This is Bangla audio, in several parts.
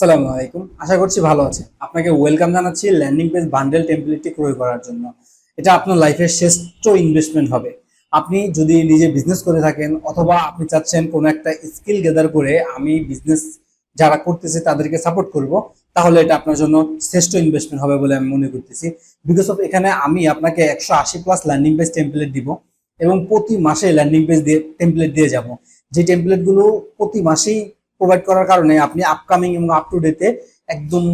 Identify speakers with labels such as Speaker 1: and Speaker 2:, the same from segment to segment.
Speaker 1: আসসালামু আলাইকুম। আশা করছি ভালো আছে আপনাকে ওয়েলকাম জানাচ্ছি ল্যান্ডিং পেজ বান্ডেল টেমপ্লেটটি ক্রয় করার জন্য। এটা আপনার লাইফের শ্রেষ্ঠ ইনভেস্টমেন্ট হবে। আপনি যদি নিজে বিজনেস করে থাকেন অথবা আপনি চাচ্ছেন কোনো একটা স্কিল গেদার করে আমি বিজনেস যারা করতেছে তাদেরকে সাপোর্ট করব, তাহলে এটা আপনার জন্য শ্রেষ্ঠ ইনভেস্টমেন্ট হবে বলে আমি মনে করতেছি। বিকজ অফ এখানে আমি আপনাকে একশো আশি প্লাস ল্যান্ডিং পেজ টেমপ্লেট দিব এবং প্রতি মাসে ল্যান্ডিং পেজ দিয়ে টেমপ্লেট দিয়ে যাব। যে টেমপ্লেটগুলো প্রতি মাসেই প্রোভাইড করার কারণে আপনি আপকামিং এবং আপ টু ডেটে একদম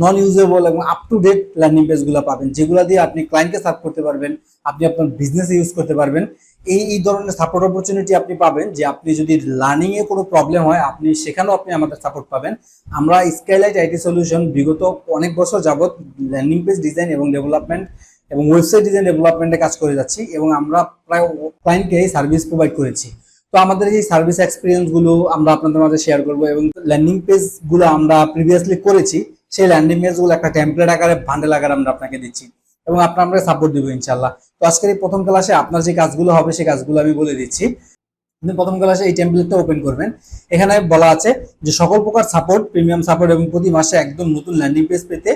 Speaker 1: নন ইউজেবল এবং আপ টু ডেট ল্যান্ডিং পেজগুলো পাবেন, যেগুলো দিয়ে আপনি ক্লায়েন্টকে সার্ভ করতে পারবেন, আপনি আপনার বিজনেসে ইউজ করতে পারবেন। এই এই ধরনের সাপোর্ট অপরচুনিটি আপনি পাবেন যে আপনি যদি লার্নিংয়ে কোনো প্রবলেম হয়, আপনি সেখানেও আপনি আমাদের সাপোর্ট পাবেন। আমরা স্কাইলাইট আইটি সলিউশন বিগত অনেক বছর যাবত ল্যান্ডিং পেজ ডিজাইন এবং ডেভেলপমেন্ট এবং ওয়েবসাইট ডিজাইন ডেভেলপমেন্টে কাজ করে যাচ্ছি এবং আমরা প্রায় ক্লায়েন্টকে সার্ভিস প্রোভাইড করেছি। তো আমাদের এই সার্ভিস এক্সপিরিয়েন্সগুলো আমরা আপনাদের মাঝে শেয়ার করব এবং ল্যান্ডিং পেজগুলো আমরা প্রিভিয়াসলি করেছি, সেই ল্যান্ডিং পেজগুলো একটা টেমপ্লেট আকারে বান্ডেল আকারে আমরা আপনাকে দিচ্ছি এবং আপনার আমরা সাপোর্ট দিব ইনশাল্লাহ তো আজকের এই প্রথম ক্লাসে আপনার যে কাজগুলো হবে, সেই কাজগুলো আমি বলে দিচ্ছি। আপনি প্রথম ক্লাসে এই টেমপ্লেটটা ওপেন করবেন। এখানে বলা আছে যে সকল প্রকার সাপোর্ট প্রিমিয়াম সাপোর্ট এবং প্রতি মাসে একদম নতুন ল্যান্ডিং পেজ পেতে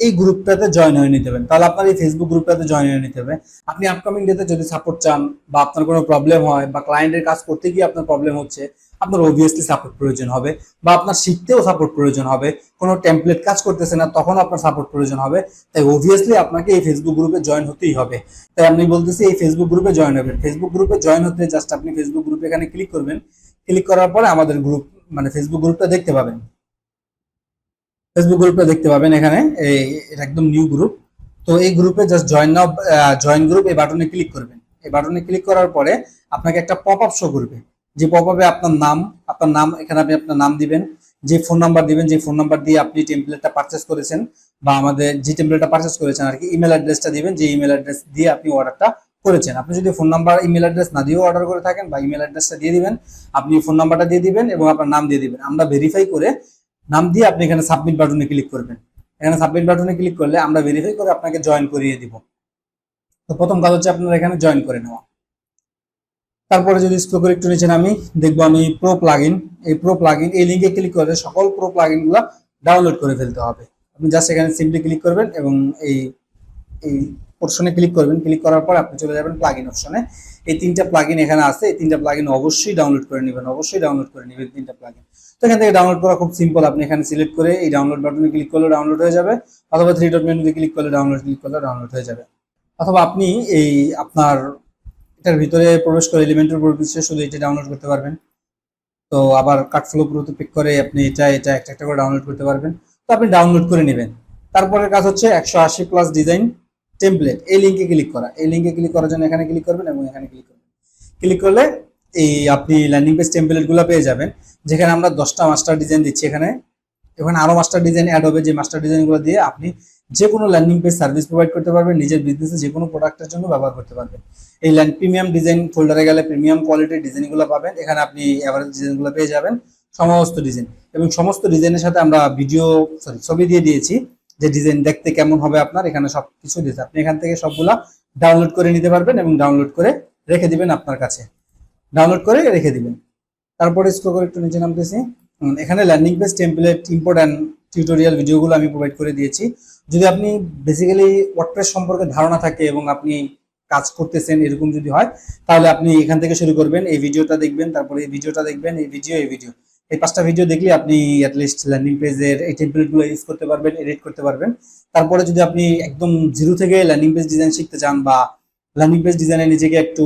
Speaker 1: এই গ্রুপটাতে জয়েন হয়ে নিতে হবে। তাহলে আপনার এই ফেসবুক গ্রুপটাতে জয়েন হয়ে নিতে হবে। আপনি আপকামিং ডেতে যদি সাপোর্ট চান বা আপনার কোনো প্রবলেম হয় বা ক্লায়েন্টের কাজ করতে গিয়ে আপনার প্রবলেম হচ্ছে, আপনার অবভিয়াসলি সাপোর্ট প্রয়োজন হবে বা আপনার শিখতেও সাপোর্ট প্রয়োজন হবে। কোনো টেমপ্লেট কাজ করতেছে না তখন আপনার সাপোর্ট প্রয়োজন হবে। তাই অবভিয়াসলি আপনাকে এই ফেসবুক গ্রুপে জয়েন হতেই হবে। তাই আমি বলতেছি, এই ফেসবুক গ্রুপে জয়েন হবেন। ফেসবুক গ্রুপে জয়েন হতে জাস্ট আপনি ফেসবুক গ্রুপে এখানে ক্লিক করবেন। ক্লিক করার পরে আমাদের গ্রুপ মানে ফেসবুক গ্রুপটা দেখতে পাবেন। ফেসবুক গ্রুপটা দেখতে পাবেন এখানে। এই এটা একদম নিউ গ্রুপ তো এই গ্রুপে just join now join group এই বাটনে ক্লিক করবেন। এই বাটনে ক্লিক করার পরে আপনাকে একটা পপ আপ শো করবে। যে পপ আপে আপনার নাম আপনার নাম, এখানে আপনি আপনার নাম দিবেন। যে ফোন নাম্বার দিবেন, যে ফোন নাম্বার দিয়ে আপনি টেমপ্লেটটা পারচেস করেছেন বা আমাদের যে টেমপ্লেটটা পারচেস করেছেন আর কি ইমেল অ্যাড্রেসটা দিবেন, যে ইমেল অ্যাড্রেস দিয়ে আপনি অর্ডারটা করেছেন। আপনি যদি ফোন নাম্বার ইমেল অ্যাড্রেস না দিয়েও অর্ডার করে থাকেন বা ইমেল অ্যাড্রেসটা দিয়ে দিবেন, আপনি ফোন নাম্বারটা দিয়ে দিবেন এবং আপনার নাম দিয়ে দিবেন। আমরা ভেরিফাই করে নাম দিয়ে আপনি এখানে সাবমিট বাটনে ক্লিক করবেন। এখানে সাবমিট বাটনে ক্লিক করলে আমরা ভেরিফাই করে আপনাকে জয়েন করিয়ে দিব। তো প্রথম কাজ হচ্ছে আপনারা এখানে জয়েন করে নেওয়া। তারপরে যদি স্ক্রল করে একটু নিচে আমি দেখব আমি প্রো প্লাগইন এই প্রো প্লাগইন এই লিঙ্কে ক্লিক করে সকল প্রো গুলা ডাউনলোড করে ফেলতে হবে। আপনি জাস্ট এখানে সিম্পলি ক্লিক করবেন এবং এই এই অপশনে ক্লিক করবেন। ক্লিক করার পর আপনি চলে যাবেন প্লাগইন অপশনে এই তিনটা প্লাগইন এখানে আছে, এই তিনটা প্লাগইন অবশ্যই ডাউনলোড করে নেবেন, অবশ্যই ডাউনলোড করে নেবেন তিনটা প্লাগইন তো এখান থেকে ডাউনলোড করা খুব সিম্পল আপনি এখানে সিলেক্ট করে এই ডাউনলোড বাটনে ক্লিক করলে ডাউনলোড হয়ে যাবে, অথবা থ্রি ডট মেনুতে ক্লিক করলে ডাউনলোড ক্লিক করলে ডাউনলোড হয়ে যাবে। অথবা আপনি এই আপনার এটার ভিতরে প্রবেশ করে এলিমেন্টের প্রবেশে শুধু এটা ডাউনলোড করতে পারবেন। তো আবার কাটফ্লো প্রোতে পিক করে আপনি এটা এটা একটা একটা করে ডাউনলোড করতে পারবেন। তো আপনি ডাউনলোড করে নেবেন। তারপরের কাজ হচ্ছে একশো আশি প্লাস ডিজাইন টেমপ্লেট এই লিঙ্কে ক্লিক করা। এই লিঙ্কে ক্লিক করার জন্য এখানে ক্লিক করবেন এবং এখানে ক্লিক করবেন। ক্লিক করলে এই আপনি ল্যান্ডিং পেজ টেমপ্লেটগুলো পেয়ে যাবেন, যেখানে আমরা দশটা মাস্টার ডিজাইন দিচ্ছি এখানে। এখানে আরও মাস্টার ডিজাইন অ্যাড হবে, যে মাস্টার ডিজাইনগুলো দিয়ে আপনি যে কোনো ল্যান্ডিং পেজ সার্ভিস প্রোভাইড করতে পারবেন, নিজের বিজনেসে যে কোনো প্রোডাক্টের জন্য ব্যবহার করতে পারবেন। এই ল্যান্ড প্রিমিয়াম ডিজাইন ফোল্ডারে গেলে প্রিমিয়াম কোয়ালিটির ডিজাইনগুলো পাবেন, এখানে আপনি এভারেজ ডিজাইনগুলো পেয়ে যাবেন। সমস্ত ডিজাইন এবং সমস্ত ডিজাইনের সাথে আমরা ভিডিও সরি ছবি দিয়ে দিয়েছি। যে ডিজাইন দেখতে কেমন হবে আপনার, এখানে সব কিছু দিয়েছে। আপনি এখান থেকে সবগুলা ডাউনলোড করে নিতে পারবেন এবং ডাউনলোড করে রেখে দিবেন আপনার কাছে। ডাউনলোড করে রেখে দিবেন। তারপরে স্ক্রল করে একটু নিচে নামতেছি। এখানে landing page template import and tutorial ভিডিওগুলো আমি প্রোভাইড করে দিয়েছি। যদি আপনি বেসিক্যালি ওয়ার্ডপ্রেস সম্পর্কে ধারণা থাকে এবং আপনি কাজ করতেছেন এরকম যদি হয়, তাহলে আপনি এখান থেকে শুরু করবেন, এই ভিডিওটা দেখবেন, তারপরে এই ভিডিওটা দেখবেন, এই ভিডিও এই ভিডিও। এই পাঁচটা ভিডিও দেখলে আপনি অ্যাটলিস্ট ল্যান্ডিং পেজের এই টেমপ্লেটগুলো ইউজ করতে পারবেন এডিট করতে পারবেন। তারপরে যদি আপনি একদম জিরো থেকে ল্যান্ডিং পেজ ডিজাইন শিখতে চান বা ল্যান্ডিং পেজ ডিজাইনে নিজেকে একটু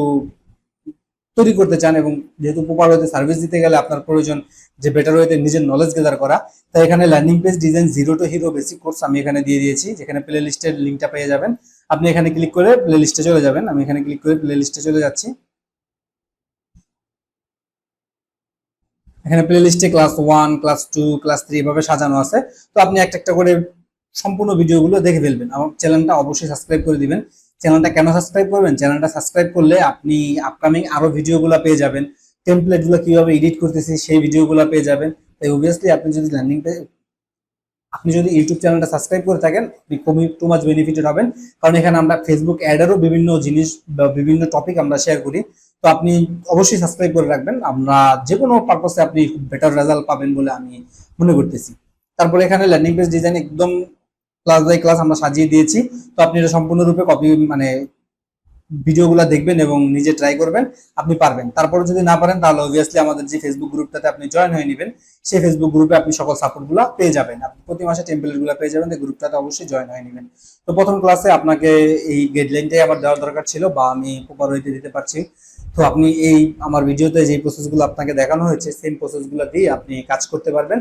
Speaker 1: তৈরি করতে চান এবং যেহেতু প্রপার ওয়েতে সার্ভিস দিতে গেলে আপনার প্রয়োজন যে বেটার ওয়েতে নিজের নলেজ গেদার করা, তাই এখানে landing page design zero to hero basic course আমি এখানে দিয়ে দিয়েছি, যেখানে প্লে লিস্টের লিঙ্কটা পেয়ে যাবেন। আপনি এখানে ক্লিক করে প্লে লিস্টে চলে যাবেন। আমি এখানে ক্লিক করে প্লে লিস্টে চলে যাচ্ছি। এখানে প্লে লিস্টে class one class two class three এভাবে সাজানো আছে। তো আপনি একটা একটা করে সম্পূর্ণ ভিডিওগুলো দেখে ফেলবেন। আমার চ্যানেলটা অবশ্যই সাবস্ক্রাইব করে দিবেন। চ্যানেলটা কেন সাবস্ক্রাইব করবেন? চ্যানেলটা সাবস্ক্রাইব করলে আপনি আপকামিং আরও ভিডিওগুলো পেয়ে যাবেন। টেমপ্লেটগুলো কীভাবে এডিট করতেছি সেই ভিডিওগুলো পেয়ে যাবেন। তাই অবভিয়াসলি আপনি যদি ল্যান্ডিং আপনি যদি ইউটিউব চ্যানেলটা সাবস্ক্রাইব করে থাকেন, আপনি খুবই টু মাচ বেনিফিটেড হবেন। কারণ এখানে আমরা ফেসবুক অ্যাডেরও বিভিন্ন জিনিস বা বিভিন্ন টপিক আমরা শেয়ার করি। তো আপনি অবশ্যই সাবস্ক্রাইব করে রাখবেন। আমরা যে কোনো পারপাসে আপনি খুব বেটার রেজাল্ট পাবেন বলে আমি মনে করতেছি। তারপরে এখানে ল্যান্ডিং পেজ ডিজাইন একদম ক্লাস বাই ক্লাস আমরা সাজিয়ে দিয়েছি। তো আপনি এটা সম্পূর্ণরূপে কপি মানে ভিডিওগুলো দেখবেন এবং নিজে ট্রাই করবেন, আপনি পারবেন। তারপরে যদি না পারেন, তাহলে অবভিয়াসলি আমাদের যে ফেসবুক গ্রুপটাতে আপনি জয়েন হয়ে নেবেন, সেই ফেসবুক গ্রুপে আপনি সকল সাপোর্টগুলো পেয়ে যাবেন। আপনি প্রতি মাসে টেম্পলেটগুলো পেয়ে যাবেন গ্রুপটাতে অবশ্যই জয়েন হয়ে নেবেন। তো প্রথম ক্লাসে আপনাকে এই গাইডলাইনটাই আমার দেওয়ার দরকার ছিল, বা আমি প্রপার হইতে দিতে পারছি। তো আপনি এই আমার ভিডিওতে যে প্রসেসগুলো আপনাকে দেখানো হয়েছে সেম প্রসেসগুলো দিয়ে আপনি কাজ করতে পারবেন।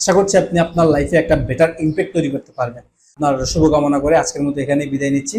Speaker 1: আশা করছি আপনি আপনার লাইফে একটা বেটার ইমপ্যাক্ট তৈরি করতে পারবেন। আপনার শুভকামনা করে আজকের মতো এখানেই বিদায় নিচ্ছি।